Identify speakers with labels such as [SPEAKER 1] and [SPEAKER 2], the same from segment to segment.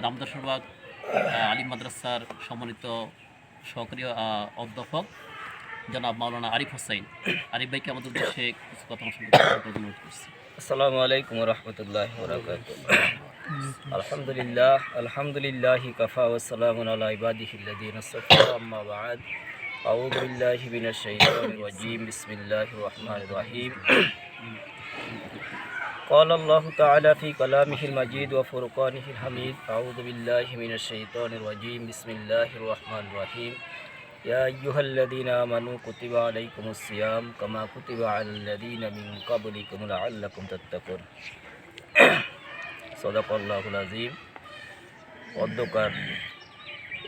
[SPEAKER 1] রামদাসবাগ আলিম মাদ্রাসার সম্মানিত সক্রিয় আহ, অধ্যাপক জনাব মাওলানা আরিফ হোসাইন আরিফ ভাইকে আমাদের উদ্দেশ্যে কিছু কথা আমার সঙ্গে কথা বলার অনুরোধ করছি
[SPEAKER 2] আসসালামু আলাইকুম রহমতুল্লাহ আলহামদুলিল্লাহ আলহামদুলিল্লাহ কাফা ওসালামুন আলা ইবাদিহিল্লাদিন আসফা আম্মা বাদ أعوذ بالله من الشيطان الرجيم بسم الله الرحمن الرحيم قال الله تعالى في كلامه المجيد وفرقانه الحميد أعوذ بالله من الشيطان الرجيم بسم الله الرحمن الرحيم يا أيها الذين آمنوا كتب عليكم الصيام كما كتب على الذين من قبلكم لعلكم تتقون صدق الله العظيم অধ্যকার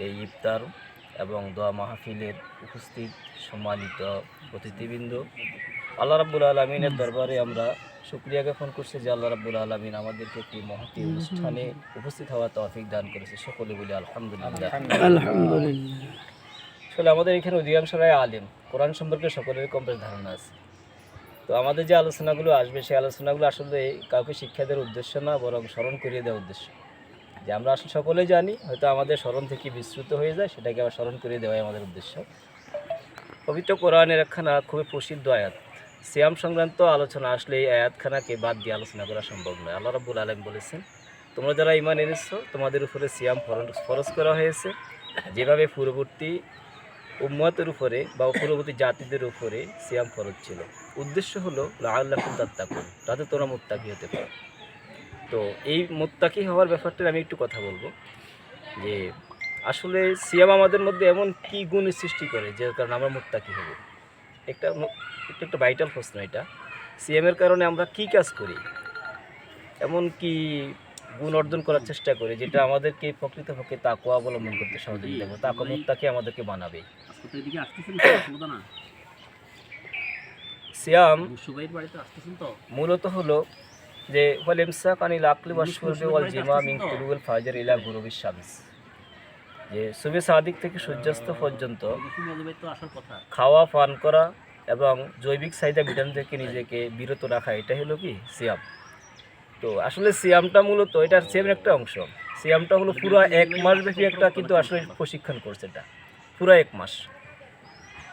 [SPEAKER 2] এই ইফতার এবং দোয়া মাহফিলের উপস্থিত সম্মানিত অতিথিবৃন্দ আল্লাহ রাব্বুল আলমিনের দরবারে আমরা শুক্রিয়া ফোন করছে যে আল্লাহ রাব্বুল আলমিন আমাদেরকে একটি মহতি অনুষ্ঠানে উপস্থিত হওয়া তৌফিক দান করেছে। সকলে বলি আলহামদুলিল্লাহ। আসলে আমাদের এখানে অধিকাংশরাই আলেম। কোরআন সম্পর্কে সকলের কম বেশ ধারণা আছে। তো আমাদের যে আলোচনাগুলো আসবে সেই আলোচনাগুলো আসলে কাউকে শিক্ষা দেওয়ার উদ্দেশ্য না বরং স্মরণ করিয়ে দেওয়ার উদ্দেশ্য। যে আমরা আসলে সকলেই জানি হয়তো আমাদের স্মরণ থেকে বিস্তৃত হয়ে যায় সেটাকে আবার স্মরণ করিয়ে দেওয়াই আমাদের উদ্দেশ্য। পবিত্র কোরআনের একখানা খুবই প্রসিদ্ধ আয়াত। সিয়াম সংক্রান্ত আলোচনা আসলে এই আয়াতখানাকে বাদ দিয়ে আলোচনা করা সম্ভব নয়। আল্লাহ রাব্বুল আলম বলেছেন, তোমরা যারা ইমান এনেছো, তোমাদের উপরে সিয়াম ফরজ করা হয়েছে। যেভাবে পূর্ববর্তী উম্মতের উপরে বা পূর্ববর্তী জাতিদের উপরে সিয়াম ফরজ ছিল। উদ্দেশ্য হলো আল্লাহ তাত্তাকুন, তাতে তোমরা মোত্তাকি হতে পারো। তো এই মোত্তাকি হওয়ার ব্যাপারটা আমি একটু কথা বলব, যে আসলে সিয়াম আমাদের মধ্যে এমন কি গুণ সৃষ্টি করে যে কারণে আমরা মোত্তাকি হব? একটা একটু একটা ভাইটাল প্রশ্ন এটা। সিএমের কারণে আমরা কি কাজ করি? এমন কি গুণ অর্জন করার চেষ্টা করি যেটা আমাদেরকে প্রকৃতপক্ষে তাকুয়া অবলম্বন করতে সহযোগিতা করবে তাকুয়া মোত্তাকি আমাদেরকে বানাবে। সিয়াম মূলত হলো যে ওয়াল ইমসাক আনিল আকলি ওয়াল জিমা মিন তুলুল ফাজর ইলা গুরুবিশ শামস। যে সুবে সাদিক থেকে সূর্যাস্ত পর্যন্ত খাওয়া পান করা এবং জৈবিক চাহিদা মিটান থেকে নিজেকে বিরত রাখা এটা হলো কি? সিয়াম। তো আসলে সিয়ামটা মূলত এটার সিয়ামের একটা অংশ। সিয়ামটা হলো পুরো এক মাস ব্যাপী একটা কিন্তু আসলে প্রশিক্ষণ করছে এটা। পুরো এক মাস।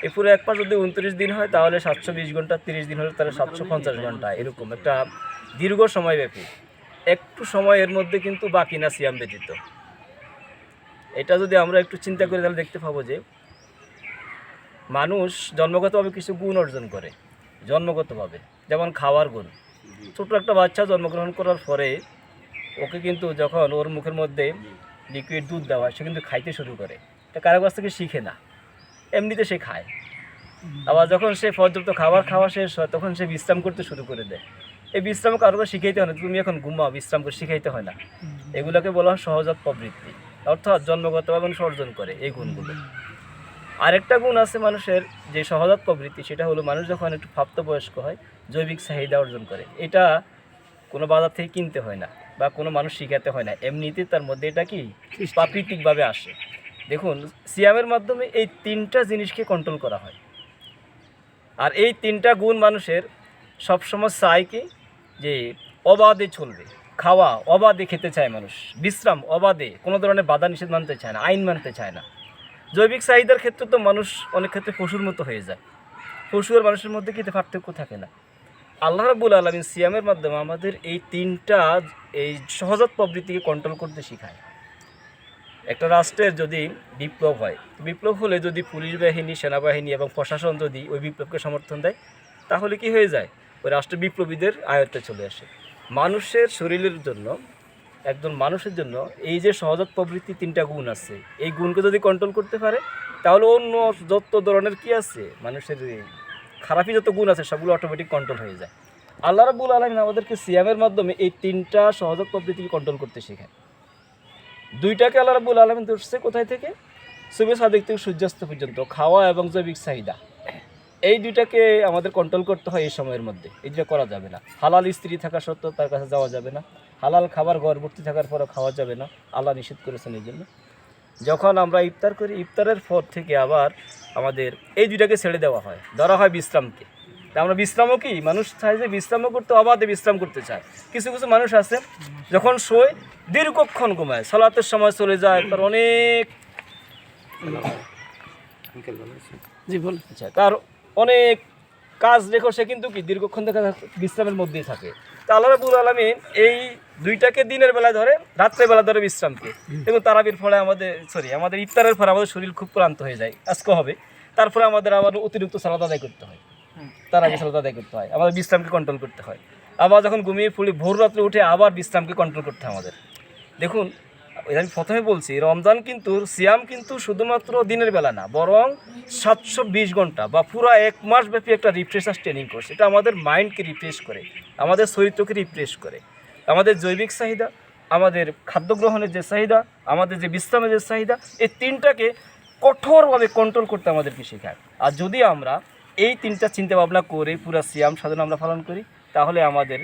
[SPEAKER 2] এই পুরো এক মাস যদি উনত্রিশ দিন হয় তাহলে সাতশো বিশ ঘণ্টা তিরিশ দিন হলে তাহলে সাতশো পঞ্চাশ ঘণ্টা এরকম একটা দীর্ঘ সময় ব্যাপী। একটু সময়ের মধ্যে কিন্তু বাকি না সিয়াম ব্যতীত। এটা যদি আমরা একটু চিন্তা করি তাহলে দেখতে পাবো যে মানুষ জন্মগতভাবে কিছু গুণ অর্জন করে জন্মগতভাবে। যেমন খাওয়ার গুণ। ছোট একটা বাচ্চা জন্মগ্রহণ করার পরে ওকে কিন্তু যখন ওর মুখের মধ্যে লিকুইড দুধ দেওয়া হয়, সে কিন্তু খাইতে শুরু করে। এটা কারও কাছ থেকে শিখে না। এমনিতে সে খায়। আবার যখন সে পর্যাপ্ত খাবার খাওয়া শেষ হয় তখন সে বিশ্রাম করতে শুরু করে দেয়। এই বিশ্রাম কারোকে শিখাইতে হয় না তুমি এখন ঘুমাও বিশ্রাম করে শিখাইতে হয় না। এগুলোকে বলা হয় সহজাত প্রবৃত্তি। অর্থাৎ জন্মগতভাবে মানুষ অর্জন করে এই গুণগুলো। আরেকটা গুণ আছে মানুষের যে সহজাত প্রবৃত্তি সেটা হলো মানুষ যখন একটু প্রাপ্তবয়স্ক হয় জৈবিক চাহিদা অর্জন করে। এটা কোনো বাজার থেকে কিনতে হয় না বা কোনো মানুষ শিখাতে হয় না। এমনিতে তার মধ্যে এটা কি? প্রাকৃতিকভাবে আসে। দেখুন সিয়ামের মাধ্যমে এই তিনটা জিনিসকে কন্ট্রোল করা হয়। আর এই তিনটা গুণ মানুষের সবসময় চায় কি যে অবাধে চলবে। খাওয়া, অবাধে খেতে চায় মানুষ। বিশ্রাম অবাধে, কোনো ধরনের বাধা নিষেধ মানতে চায় না, আইন মানতে চায় না। জৈবিক চাহিদার ক্ষেত্রে তো মানুষ অনেক ক্ষেত্রে পশুর মতো হয়ে যায়। পশু আর মানুষের মধ্যে কিন্তু পার্থক্য থাকে না? আল্লাহ রাবুল আলমিন সিয়ামের মাধ্যমে আমাদের এই তিনটা, এই সহজাত প্রবৃত্তিকে কন্ট্রোল করতে শেখায়। একটা রাষ্ট্রের যদি বিপ্লব হয় বিপ্লব হলে যদি পুলিশ বাহিনী, সেনাবাহিনী এবং প্রশাসন যদি ওই বিপ্লবকে সমর্থন দেয়, তাহলে কি হয়ে যায়? ওই রাষ্ট্র বিপ্লবীদের আয়ত্তে চলে আসে। মানুষের শরীরের জন্য, একজন মানুষের জন্য এই যে সহজাত প্রবৃত্তি তিনটা গুণ আছে, এই গুণকে যদি কন্ট্রোল করতে পারে, তাহলে অন্য যত ধরনের কি আছে, মানুষের খারাপই যত গুণ আছে, সবগুলো অটোমেটিক কন্ট্রোল হয়ে যায়। আল্লাহ রাবুল আলমিন আমাদেরকে সিয়ামের মাধ্যমে এই তিনটা সহজাত প্রবৃত্তিকে কন্ট্রোল করতে শেখায়। দুইটাকে আল্লাহ রাবুল আলমিন ধরছে কোথায় থেকে? সুবে সাদিক থেকে সূর্যাস্ত পর্যন্ত, খাওয়া এবং জৈবিক চাহিদা। এই দুইটাকে আমাদের কন্ট্রোল করতে হয় এই সময়ের মধ্যে। এই দুটা করা যাবে না। হালাল স্ত্রী থাকা সত্ত্বেও তার কাছে যাওয়া যাবে না। হালাল খাবার গর্ভবর্তী থাকার পরও খাওয়া যাবে না। আল্লাহ নিষেধ করেছেন এই জন্য। যখন আমরা ইফতার করি ইফতারের পর থেকে আবার আমাদের এই দুইটাকে ছেড়ে দেওয়া হয়। ধরা হয় বিশ্রামকে। তা আমরা বিশ্রামও কি? মানুষ চায় যে বিশ্রামও করতে অবাধে বিশ্রাম করতে চায়। কিছু কিছু মানুষ আছে যখন শোয় দীর্ঘক্ষণ ঘুমায় সলাতের সময় চলে যায় তার অনেক
[SPEAKER 3] জি বল
[SPEAKER 2] আচ্ছা তার অনেক কাজ রেখো, সে কিন্তু কি দীর্ঘক্ষণ দেখা বিশ্রামের মধ্যেই থাকে। তা আল্লাহ রাবুল আলমিন এই দুইটাকে দিনের বেলা ধরে রাত্রে বেলা ধরে বিশ্রামকে। এবং তারাবির ফলে আমাদের সরি আমাদের ইফতারের ফলে আমাদের শরীর খুব ক্লান্ত হয়ে যায়, আজকে হবে। তারপরে আমাদের আবার অতিরিক্ত সালাদ আদায় করতে হয়। তারাবি সালাদ আদায় করতে হয়, আমাদের বিশ্রামকে কন্ট্রোল করতে হয়। আবার যখন ঘুমিয়ে ফুলি ভোর রাত্রে উঠে আবার বিশ্রামকে কন্ট্রোল করতে হয় আমাদের। দেখুন আমি প্রথমে বলছি, রমজান কিন্তু, সিয়াম কিন্তু শুধুমাত্র দিনের বেলা না, বরং সাতশো বিশ ঘণ্টা বা পুরো এক মাস ব্যাপী একটা রিফ্রেশার ট্রেনিং কোর্স এটা আমাদের মাইন্ডকে রিফ্রেশ করে, আমাদের চরিত্রকে রিফ্রেশ করে। আমাদের জৈবিক চাহিদা, আমাদের খাদ্য গ্রহণের যে চাহিদা, আমাদের যে বিশ্রামের যে চাহিদা, এই তিনটাকে কঠোরভাবে কন্ট্রোল করতে আমাদেরকে শেখায়। আর যদি আমরা এই তিনটা চিন্তা ভাবনা করে পুরো সিয়াম সাধনা আমরা পালন করি তাহলে আমাদের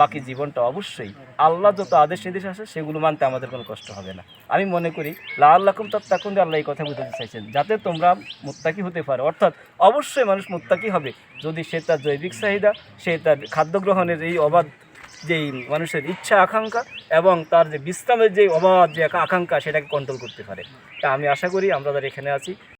[SPEAKER 2] বাকি জীবনটা অবশ্যই আল্লাহ যত আদেশ নির্দেশ আসে সেগুলো মানতে আমাদের কোনো কষ্ট হবে না। আমি মনে করি লা আল্লাহকুম তাত্তাকুন আল্লাহ এই কথা বুঝাতে চাইছেন। যাতে তোমরা মুত্তাকি হতে পারো। অর্থাৎ অবশ্যই মানুষ মুত্তাকি হবে। যদি সে তার জৈবিক চাহিদা, সে তার খাদ্য গ্রহণের এই অবাধ যেই মানুষের ইচ্ছা, আকাঙ্ক্ষা এবং তার যে বিশ্রামের যে অবাধ যে আকাঙ্ক্ষা, সেটাকে কন্ট্রোল করতে পারে। তা আমি আশা করি আমরা যারা এখানে আছি।